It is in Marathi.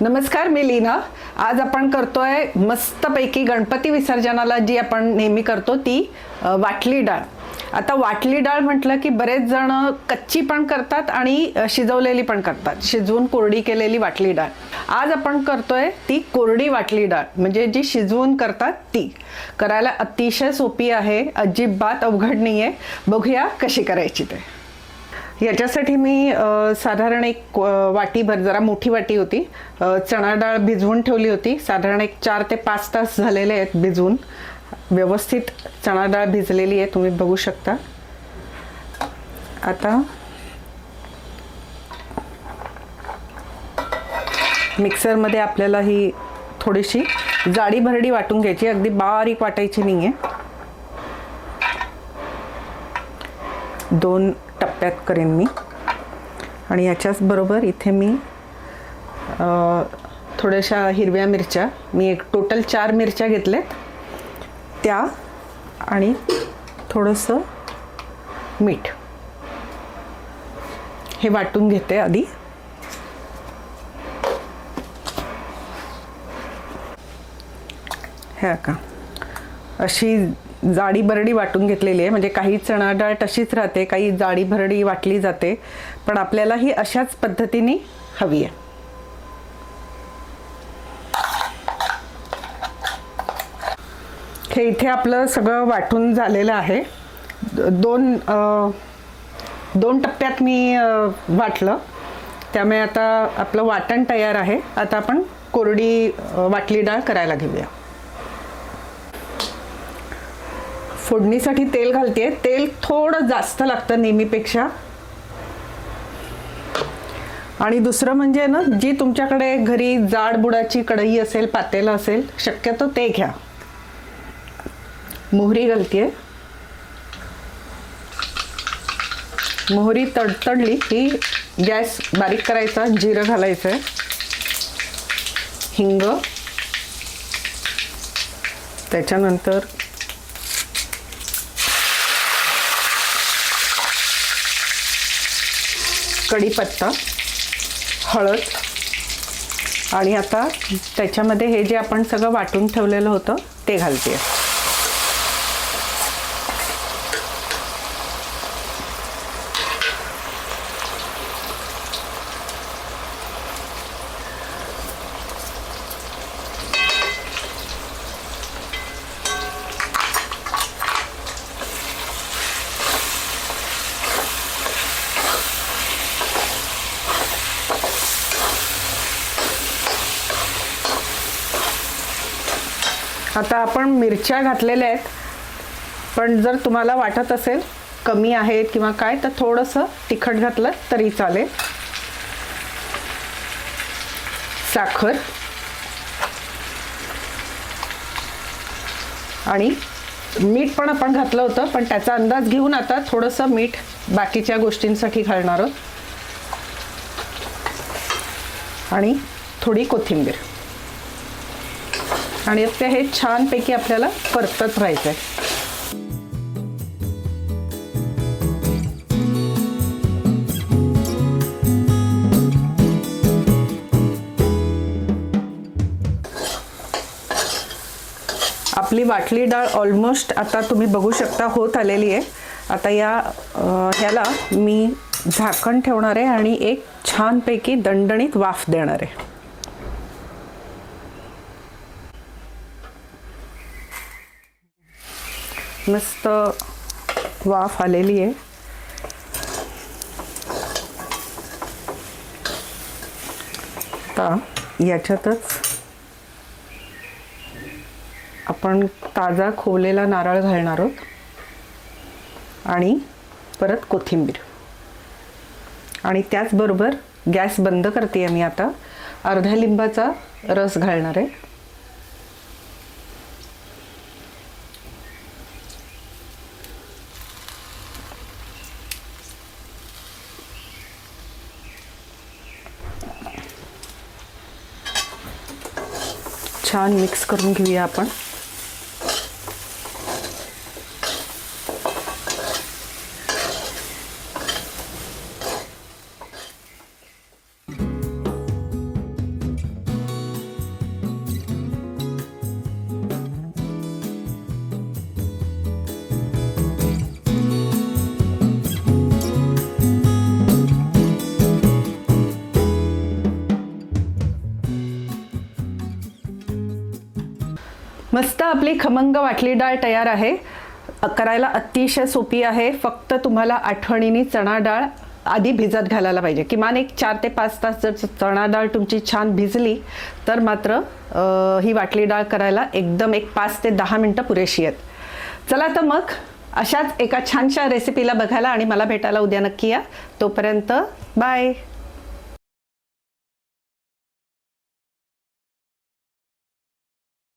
नमस्कार मी लीना. आज आपण करतोय मस्तपैकी गणपती विसर्जनाला जी आपण नेहमी करतो ती वाटली डाळ. आता वाटली डाळ म्हटलं की बरेच जण कच्ची पण करतात आणि शिजवलेली पण करतात. शिजवून कोरडी केलेली वाटली डाळ. आज आपण करतोय ती कोरडी वाटली डाळ म्हणजे जी शिजवून करतात ती. करायला अतिशय सोपी आहे अजिबात अवघड नाही आहे बघूया कशी करायची ते. याच्यासाठी मी साधारण एक वाटीभर जरा मोठी वाटी होती. चणा डाळ भिजवून ठेवली होती. साधारण एक चार ते पाच तास झालेले आहेत भिजवून. व्यवस्थित चणा डाळ भिजलेली आहे तुम्ही बघू शकता. आता मिक्सरमध्ये आपल्याला ही थोडीशी जाडी भरडी वाटून घ्यायची. अगदी बारीक वाटायची नाही आहे दोन टप्प्यात करेन मी. आणि याच्याचबरोबर इथे मी थोड्याशा हिरव्या मिरच्या मी एक टोटल चार मिरच्या घेतल्यात. त्या आणि थोडंसं मीठ. हे वाटून घेते आधी. ह्या का अशी जाडी भरडी वाटून घेतलेली आहे. म्हणजे काही चणा डाळ तशीच राहते काही जाडी भरडी वाटली जाते पण आपल्याला ही अशाच पद्धतीने हवी आहे. हे इथे आपलं सगळं वाटून झालेलं आहे. दोन दोन टप्प्यात मी वाटलं. त्यामुळे आता आपलं वाटण तयार आहे. आता आपण कोरडी वाटली डाळ करायला घेऊया. फोडणीसाठी तेल घालते. तेल थोडं जास्त लागतं नेहमीपेक्षा. आणि दुसरं म्हणजे ना जी तुमच्याकडे घरी जाड बुडाची कढई असेल पातेलं असेल शक्यतो ते घ्या. मोहरी घालते मोहरी तडतडली की गॅस बारीक करायचा जिरं घालायचं आहे हिंग. त्याच्यानंतर कढीपत्ता हळद आणि आता त्याच्यामध्ये हे जे आपण सगळं वाटून ठेवलेलं होतं ते घालते. आता आपण मिरच्या घातलेल्या आहेत. पण जर तुम्हाला वाटत असेल कमी आहेत किंवा काय तर थोडंसं तिखट घातलं तरी चालेल. साखर. आणि मीठ पण आपण घातलं होतं पण त्याचा अंदाज घेऊन आता थोडंसं मीठ बाकीच्या गोष्टींसाठी घालणार आहोत. आणि थोडी कोथिंबीर. आणि ते हे छानपैकी आपल्याला परतत राहायचं आहे आपली वाटली डाळ ऑलमोस्ट आता तुम्ही बघू शकता होत आलेली आहे. आता या ह्याला मी झाकण ठेवणार आहे आणि एक छानपैकी दणदणीत वाफ देणार आहे. मस्त वाफ आलेली आहे. आता याच्यातच आपण ताजा खोवलेला नारळ घालणार आहोत. आणि परत कोथिंबीर. आणि त्याचबरोबर गॅस बंद करते मी आता. अर्ध्या लिंबाचा रस घालणार आहे. छान मिक्स करून घेऊया आपण. मस्त आपली खमंग वाटली डाळ तयार आहे. करायला अतिशय सोपी आहे. फक्त तुम्हाला आठवणीने चणा डाळ आधी भिजत घालायला पाहिजे. किमान एक चार ते पाच तास जर चणा डाळ तुमची छान भिजली तर मात्र ही वाटली डाळ करायला एकदम एक पाच ते दहा मिनटं पुरेशी आहेत. चला तर मग अशाच एका छानशा रेसिपीला बघायला आणि मला भेटायला उद्या नक्की या. तोपर्यंत बाय